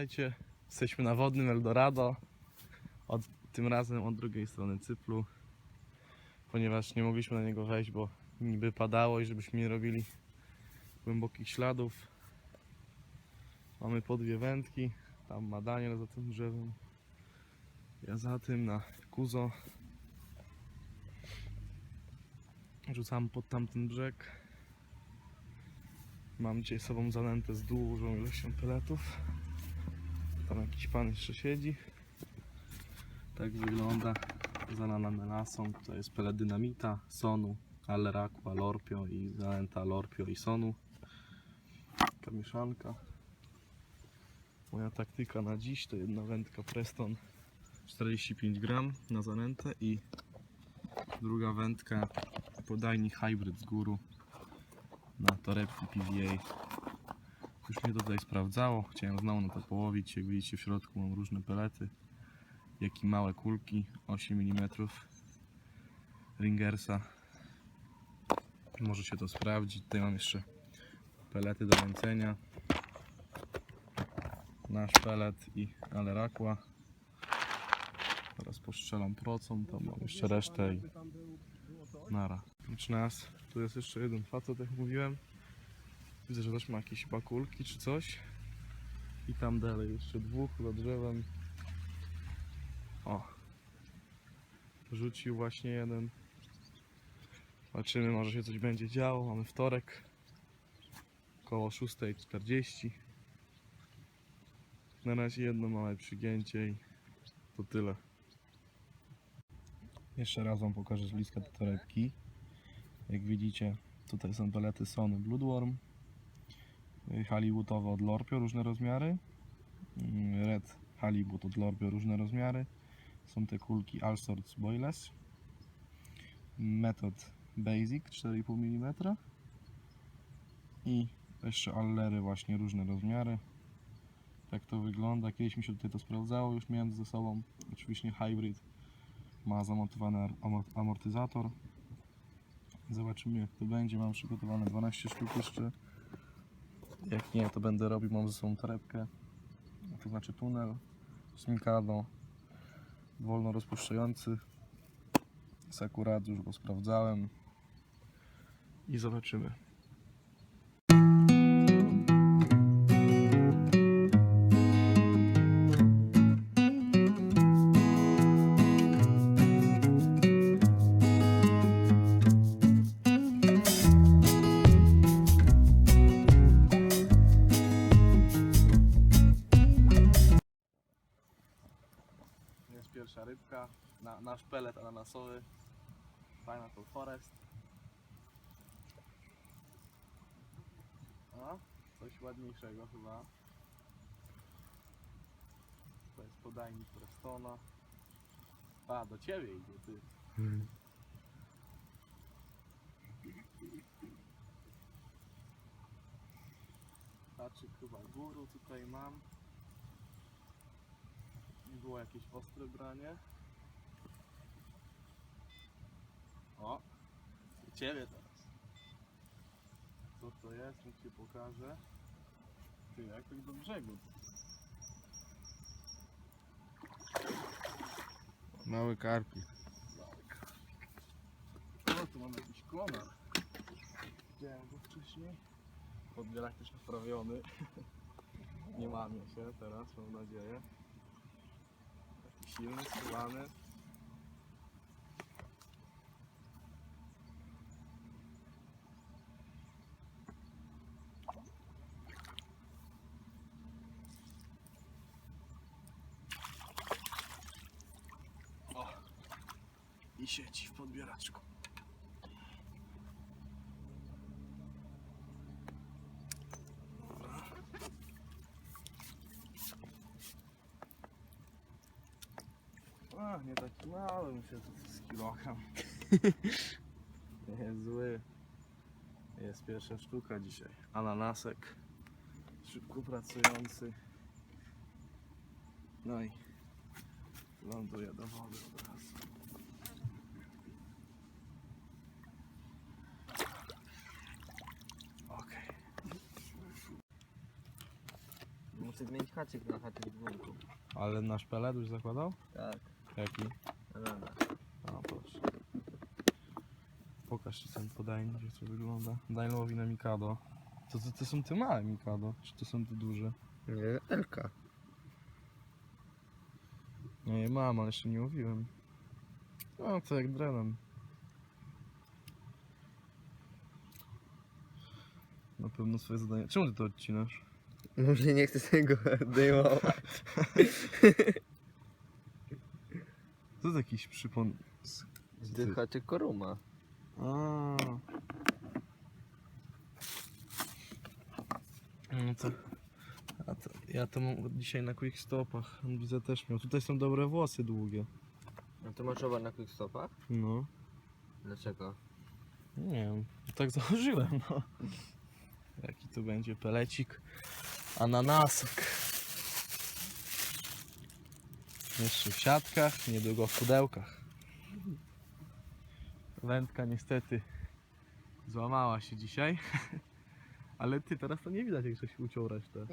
Witajcie. Jesteśmy na wodnym Eldorado. Od, tym razem od drugiej strony Cyplu. Ponieważ nie mogliśmy na niego wejść, bo niby padało i żebyśmy nie robili głębokich śladów. Mamy po dwie wędki. Tam ma Daniel za tym drzewem. Ja za tym na Kuzo. Rzucam pod tamten brzeg. Mam dzisiaj sobą zanętę z dużą ilością peletów. Tam jakiś pan jeszcze siedzi. Tak wygląda zalana melasą. To jest pelet dynamita, sonu, aleraku, lorpio i zanęta lorpio i sonu. Taka mieszanka. Moja taktyka na dziś to jedna wędka Preston 45 gram na zanętę i druga wędka podajnik hybrid z góru na torebki PVA. Już mnie tutaj sprawdzało. Chciałem znowu na to połowić. Jak widzicie w środku mam różne pelety, jak i małe kulki 8 mm Ringersa. Może się to sprawdzić. Tutaj mam jeszcze pelety do ręcenia. Nasz pelet i alerakła. Teraz postrzelam procą, tam mam jeszcze resztę i nara. Znaczy nas, tu jest jeszcze jeden facet, jak mówiłem. Widzę, że też ma jakieś bakulki czy coś. I tam dalej jeszcze dwóch za drzewem. O. Rzucił właśnie jeden. Zobaczymy, może się coś będzie działo. Mamy wtorek. Koło 6.40. Na razie jedno małe przygięcie i to tyle. Jeszcze raz Wam pokażę z bliska te torebki. Jak widzicie, tutaj są pelety Sony Bloodworm. Hollywoodowe od Lorpio, różne rozmiary. Mm, Red Hollywood od Lorpio, różne rozmiary. Są te kulki All Sorts Boyless. Method Basic 4,5 mm. I jeszcze allery właśnie różne rozmiary. Tak to wygląda. Kiedyś mi się tutaj to sprawdzało, już miałem ze sobą. Oczywiście hybrid ma zamontowany amortyzator. Zobaczymy jak to będzie. Mam przygotowane 12 sztuk jeszcze. Jak nie, to będę robił. Mam ze sobą torebkę, to znaczy tunel z Mikado, wolno rozpuszczający. Sakurat już go sprawdzałem. I zobaczymy. Ananasowy, Pineapple Forest. A, coś ładniejszego chyba. To jest podajnik Prestona. A, do ciebie idzie ty. Haczyk chyba guru tutaj mam. Było jakieś ostre branie. O! u Ciebie teraz. Co to jest? Niech Ci pokażę. Ty, jak tak do brzegu? Mały karpik. O, tu mam jakiś konar. Widziałem go wcześniej. Podbierak też wprawiony. Nie łamie się teraz, mam nadzieję. Taki silny, schylany. Sieci w podbieraczku. Dobra. A, nie taki mały, myślę, że to jest kilogram. nie jest zły. Jest pierwsza sztuka dzisiaj. Ananasek. Szybko pracujący. No i ląduje do wody od razu. Chcę zmienić haczyk na haczyk dwójku. Ale nasz pelet już zakładał? Tak, Jaki? rada. A proszę. Pokaż ci ten podajnik, jak to wygląda. Danielowi na Mikado. To, to, to są te małe Mikado, czy to są te duże? Nie, Elka. No je mam, ale jeszcze nie mówiłem. No to jak drenem. Na pewno swoje zadanie. Czemu ty to odcinasz? Może nie chcę tego zdejmować. To jakiś przypon... z- z- To haczyk koruma. A. No to, a to. Ja to mam dzisiaj na quick stopach. Widzę też miał. Tutaj są dobre włosy długie. No to masz oba na quickstopach? No. Dlaczego? Nie wiem. Tak założyłem, no. Jaki tu będzie pelecik. Ananasek. Jeszcze w siatkach, niedługo w pudełkach. Wędka niestety złamała się dzisiaj. Ale ty, teraz to nie widać jak coś uciął resztę.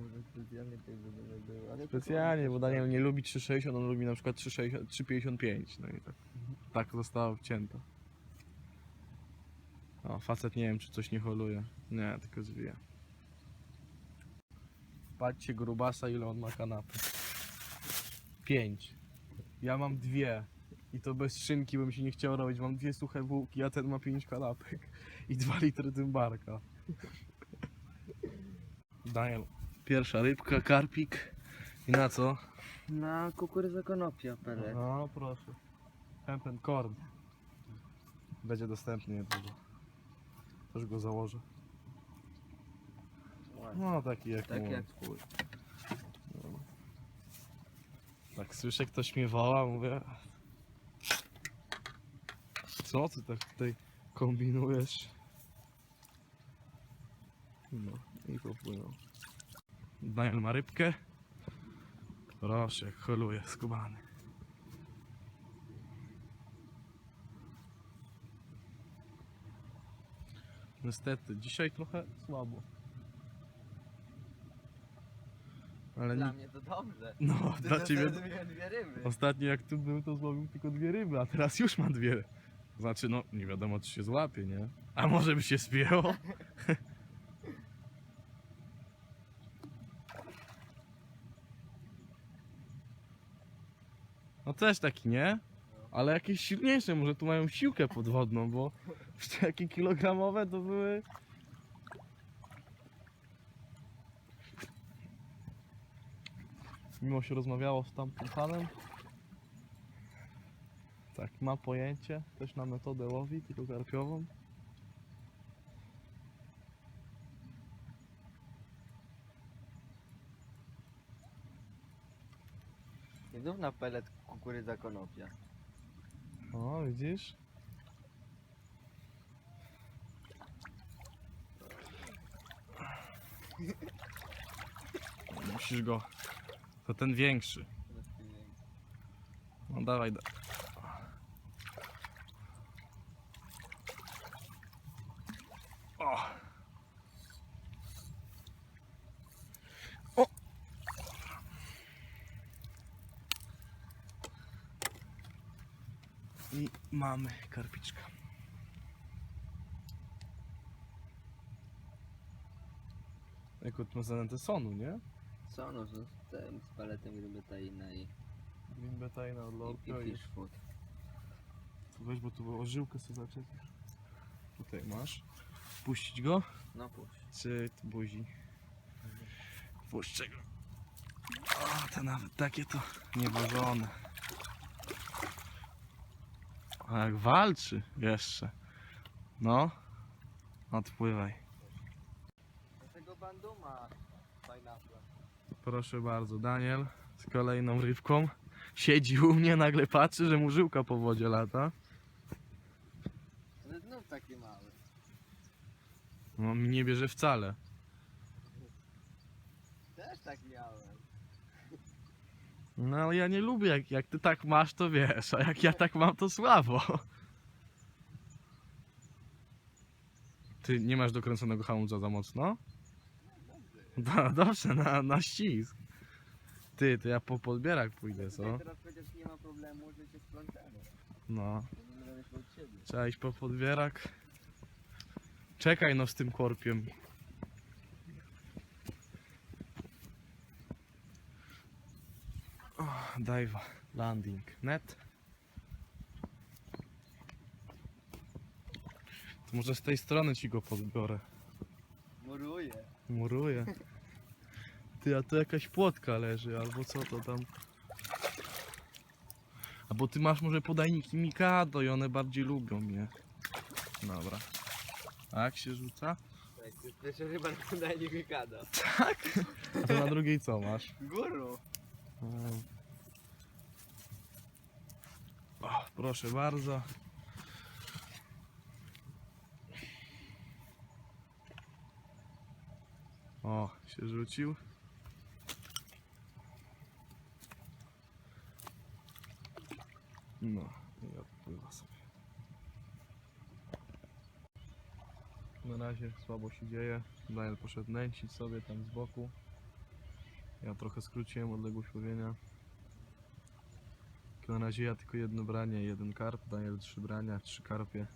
Może specjalnie tak żeby nie było. Ale Specjalnie, bo Daniel nie lubi 3,60, on lubi na przykład 3,60 3,55. No i tak, tak została wcięta. O, facet nie wiem czy coś nie holuje. Nie, tylko zwija. Patrzcie grubasa ile on ma kanapy. Pięć. Ja mam dwie. I to bez szynki bym się nie chciał robić. Mam dwie suche bułki, a ten ma pięć kanapek. I dwa litry dymbarka. Daniel, pierwsza rybka, karpik. I na co? Na kukurydzę konopia pelet. No proszę. Hempen corn. Będzie dostępny niedługo. Też go założę. No taki jak Tak mój. jak twój. Tak słyszę ktoś mnie woła, mówię. Co ty tak tutaj kombinujesz? No i popłynął. Daniel ma rybkę. Proszę, jak holuje, skubany. Niestety, dzisiaj trochę słabo. Ale Dla nie... mnie to dobrze. No, dla ciebie... dwie ryby. Ostatnio jak tu był, to złowił tylko dwie ryby, a teraz już ma dwie. Znaczy, no, nie wiadomo, czy się złapie, nie? A może by się spięło? No też taki, nie? Ale jakieś silniejsze, może tu mają siłkę podwodną, bo te jakie kilogramowe to były... Mimo się rozmawiało z tamtym panem, tak, ma pojęcie też na metodę łowi, tylko karpiową. I znów na pelet kukurydza konopia. O, widzisz? Musisz go. To ten większy. No dawaj. Da. O. I mamy karpiczka. Jako ma zanętę sonu, nie? Co no, z tym, z peletem rybytaina i, Winbetajna od i, Lorka i i fish food. Tu weź, bo tu było żyłkę sobie zaczepisz. Tutaj masz. Puścić go? No puść. Czy buzi? Puszczę go. O, te nawet takie to nieważone. A jak walczy jeszcze. No. Odpływaj. Dlatego banduma pineapple. Proszę bardzo, Daniel z kolejną rybką. Siedzi u mnie, nagle patrzy, że mu żyłka po wodzie lata. Ale znów taki mały. No mi nie bierze wcale. Też tak miałem. No ale ja nie lubię, jak, jak ty tak masz, to wiesz, a jak ja tak mam, to słabo. Ty nie masz dokręconego hamulca za mocno? Da, dobrze, na, na ścisk. Ty, to ja po podbierak pójdę, co? Teraz nie ma problemu, że cię. No. Trzeba iść po podbierak. Czekaj no z tym korpiem. Oh, dive landing net. To może z tej strony ci go podbiorę. Muruję. Muruję. Ty, a tu jakaś płotka leży, albo co to tam? Albo ty masz może podajniki Mikado i one bardziej lubią mnie. Dobra. A jak się rzuca? Tak, to pierwsza ryba na podanie wykada. Tak? A to na drugiej co masz? Mm. O, proszę bardzo. O, się rzucił. No, i odpływa sobie. Na razie słabo się dzieje. Daniel poszedł nęcić sobie tam z boku. Ja trochę skróciłem odległość łowienia. Na razie ja tylko jedno branie, jeden karp, Daniel trzy brania, trzy karpie.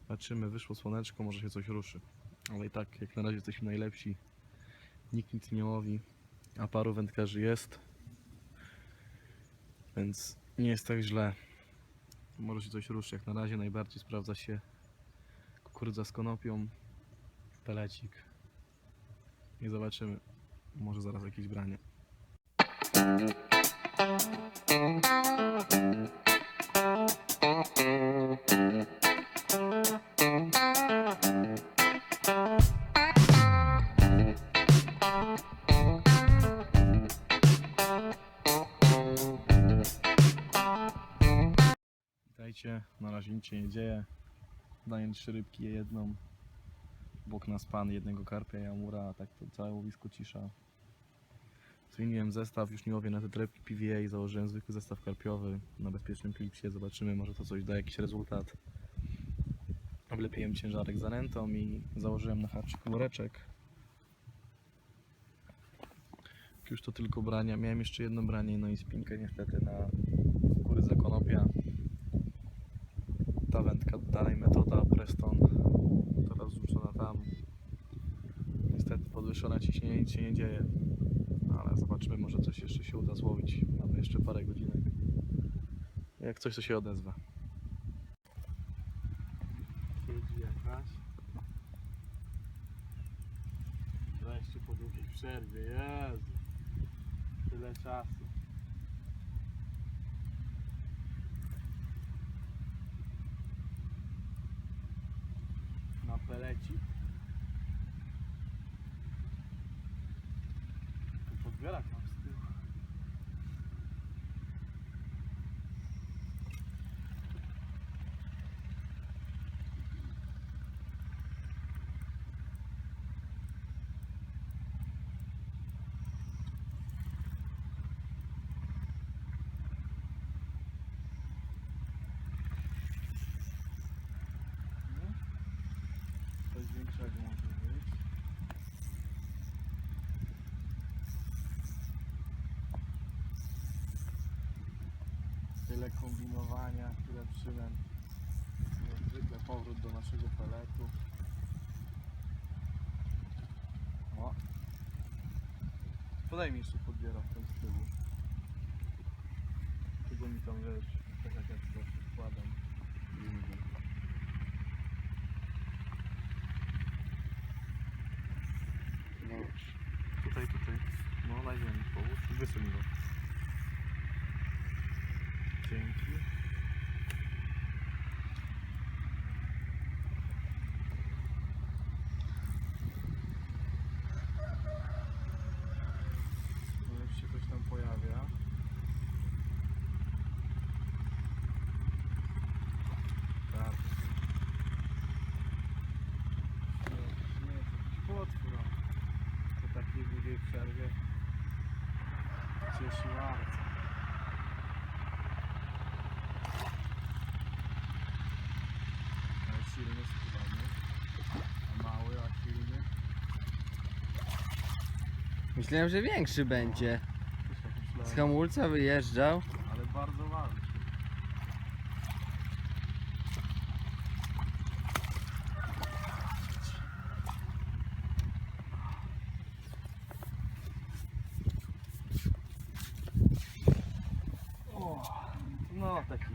Zobaczymy, wyszło słoneczko, może się coś ruszy. Ale i tak, jak na razie jesteśmy najlepsi. Nikt nic nie łowi, a paru wędkarzy jest. Więc nie jest tak źle. Może się coś ruszy. Jak na razie najbardziej sprawdza się kukurydza z konopią, pelecik. I zobaczymy. Może zaraz jakieś branie. Trzy rybki, je jedną. Bok nas pan, jednego karpia, jamura, a tak to całe łowisko cisza. Zmieniłem zestaw, już nie łowię na te trepki PVA, założyłem zwykły zestaw karpiowy na bezpiecznym klipsie, zobaczymy, może to coś da jakiś rezultat. Wlepiłem ciężarek za rentą i założyłem na haczyk woreczek. Już to tylko brania, miałem jeszcze jedno branie, no i spinkę niestety na kukurydzę konopia. Ta wędka dalej metoda Preston, teraz rzucona tam. Niestety podwyższone ciśnienie, nic się nie dzieje. No, ale zobaczymy, może coś jeszcze się uda złowić. Mamy jeszcze parę godzinek. Jak coś, to się odezwę. Siedzi jakaś. Wreszcie po długiej przerwie, Jezu. Tyle czasu. Na peleci. Tu podbierak mam z tyłu. Coś większego może być. Tyle kombinowania, tyle przynęt. Jak zwykle powrót do naszego peletu. O. Podaj mi podbiera tym z tyłu. Tego mi tam wiesz, tak jak ja to wkładam. No. Tutaj, tutaj. No na ziemi połóż i wysuń go. Dzięki. No już się coś tam pojawia. Tak. Nie, nie, to jakiś potwór. a po takiej długiej przerwie cieszy bardzo. Ale silny, spływany. A mały, a silny. Myślałem, że większy będzie. Z hamulca wyjeżdżał. ale bardzo walczy. O, no taki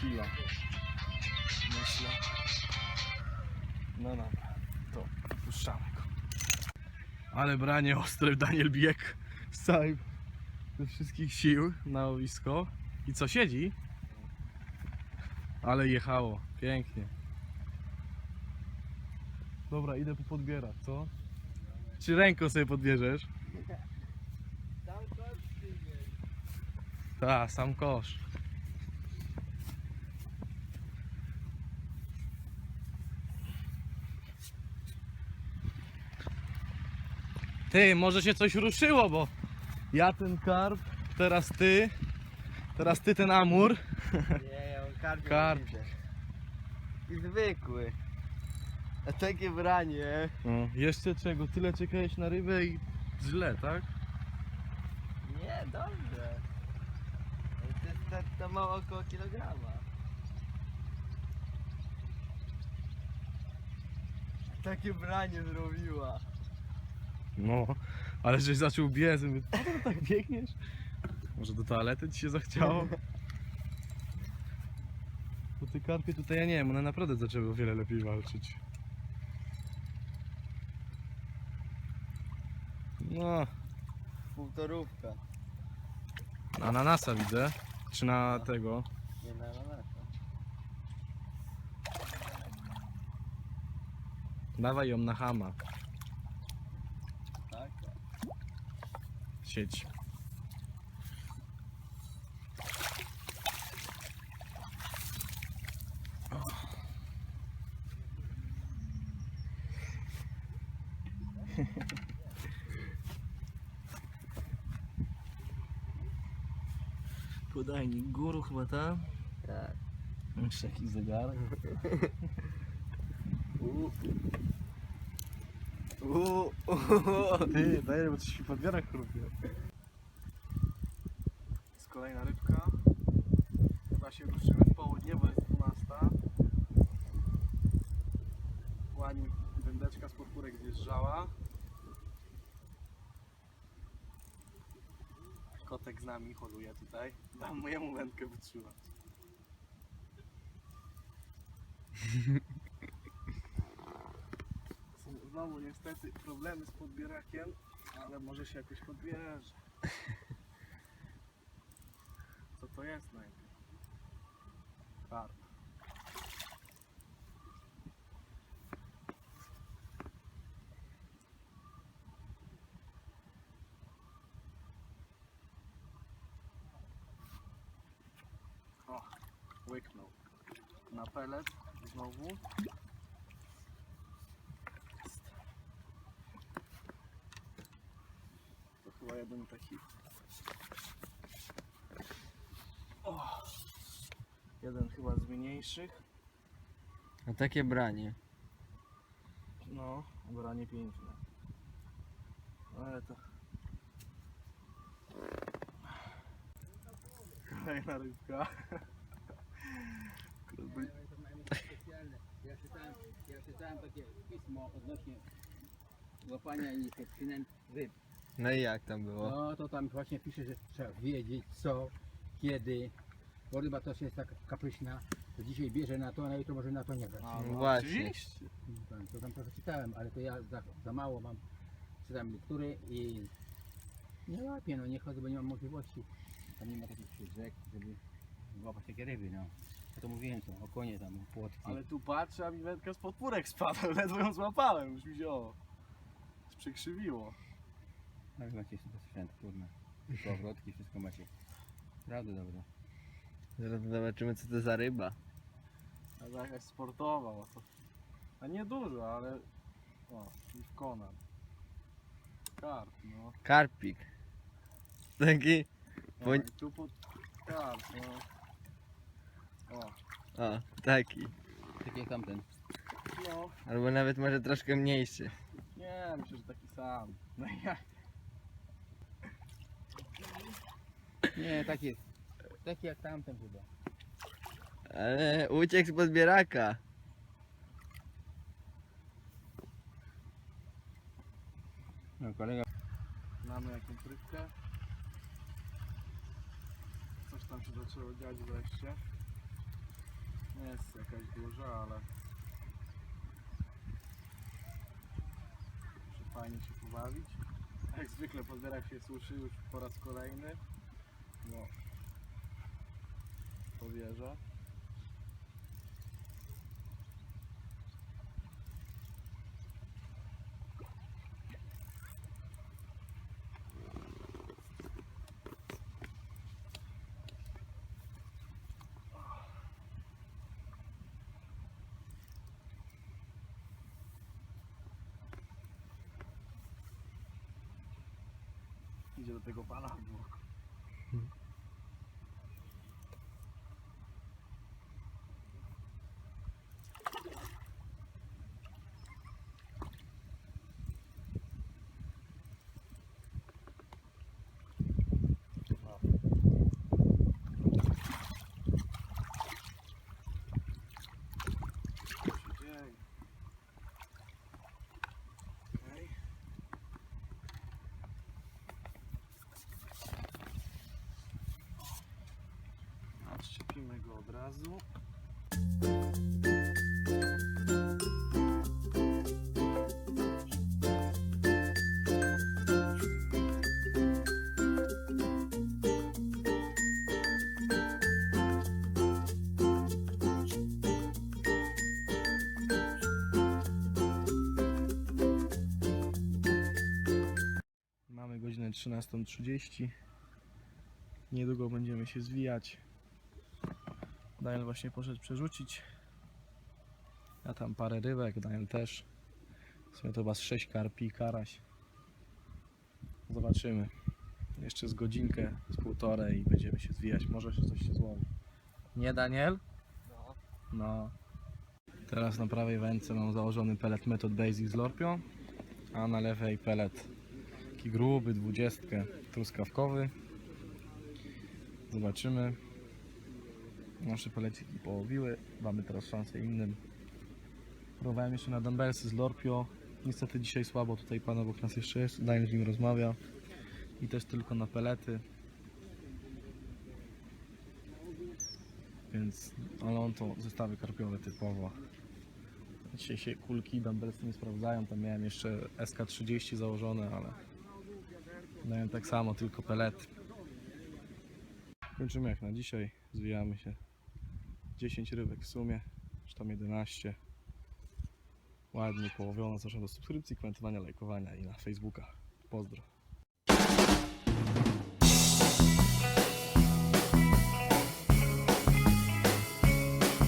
kila myślę no go ale branie ostre Daniel bieg z całych ze wszystkich sił na łowisko. I co siedzi? Ale jechało. Pięknie. Dobra idę po podbierać co? Czy ręką sobie podbierzesz? Tak sam kosz Ty, może się coś ruszyło, bo ja ten karp, teraz ty, teraz ty ten amur. Nie, karpia. Karp. widzę. I zwykły. A takie branie. No, jeszcze czego? Tyle czekałeś na rybę i źle, tak? Nie, dobrze. To jest to, to mało około kilograma. Takie branie zrobiła. No, ale żeś zaczął biec, mówię, po co tak biegniesz? Może do toalety ci się zachciało? Bo te karpie tutaj, ja nie wiem, one naprawdę zaczęły o wiele lepiej walczyć. No, Półtorówka. ananasa widzę. Czy na tego? Nie na ananasa. Dawaj ją na hama. Tak, tak. Sieć. Podajnik góru chyba tam. Tak. Jeszcze jakiś zegarek. Uuu. Ty, daj, bo coś się podbiera chrupie. Jest kolejna rybka. Chyba się ruszymy w południe, bo jest 12. Łani wędeczka z podpórek zjeżdżała. Kotek z nami holuje tutaj. Dam mu jemu wędkę wytrzymać. Znowu niestety problemy z podbierakiem, ale może się jakoś podbierze. Co to jest najpierw? Karp. O, łyknął. Na pelet znowu. To chyba jeden taki. O, jeden chyba z mniejszych. A takie branie. No, ubranie piękne. Ale to. Kolejna rybka. Specjalne. Ja czytałem, ja czytałem takie pismo odnośnie łapania i przynęt ryb. No i jak tam było? No to tam właśnie pisze, że trzeba wiedzieć co, kiedy. Bo ryba to jest taka kapryśna, to dzisiaj bierze na to, a jutro może na to nie brać. A, No no właśnie. Oczywiście. Tam- To tam trochę czytałem, ale to ja za, za mało mam. Czytam lektury i nie łapię, no nie chodzę, bo nie mam możliwości. Tam nie ma takich rzek, żeby łapać takie ryby, no. Ja to mówiłem co, o konie tam, o płotki. Ale tu patrzę, a mi wędka z podpórek spadła. Ledwo ją złapałem. Już mi się o. Przykrzywiło. Ale macie super sprzęt, kurna. Powrotki, wszystko macie. Prawda dobra. Zaraz zobaczymy co to za ryba. A to jakaś sportowa. Bo to... A nie dużo, ale. O, i w konan. Karp, no. Karpik. Taki. Bo- i tu pod. Karp, no. O, O, taki. Tak jak tamten. No, Albo nawet może troszkę mniejszy. nie, myślę, że taki sam. No ja. Nie, taki, taki jak tamten chyba. Ale uciekł z podbieraka. No kolega. Mamy jakąś rybkę. Coś tam się zaczęło dziać wreszcie. Nie jest jakaś duża, ale fajnie się pobawić. Jak zwykle podbierak się suszy już po raz kolejny. No. Powierza. Idzie do tego pana w bok. Co się dzieje? Okej. Odszczepimy go od razu. Mamy godzinę 13.30. Niedługo będziemy się zwijać. Daniel właśnie poszedł przerzucić. Ja tam parę rybek, Daniel też. W sumie to chyba z 6 karpi i karaś. Zobaczymy. Jeszcze z godzinkę, z półtorej i będziemy się zwijać. Może się coś się złowi. Nie Daniel? No. No. Teraz na prawej wędce mam założony pelet Method Basic z Lorpio, a na lewej pelet taki gruby, dwudziestkę, truskawkowy. Zobaczymy. Nasze peleciki połowiły, mamy teraz szansę innym. Próbowałem jeszcze na dumbbellsy z Lorpio. Niestety dzisiaj słabo, tutaj pan obok nas jeszcze jest, Daniel z nim rozmawia. I też tylko na pelety. Więc, ale on to zestawy karpiowe typowo. Dzisiaj się kulki dumbbellsy nie sprawdzają, tam miałem jeszcze SK30 założone, ale dają tak samo, tylko pelety. Kończymy jak na dzisiaj, zwijamy się. 10 rybek w sumie, czy tam 11. Ładnie połowione, zapraszam do subskrypcji, komentowania, lajkowania i na Facebooka. Pozdro.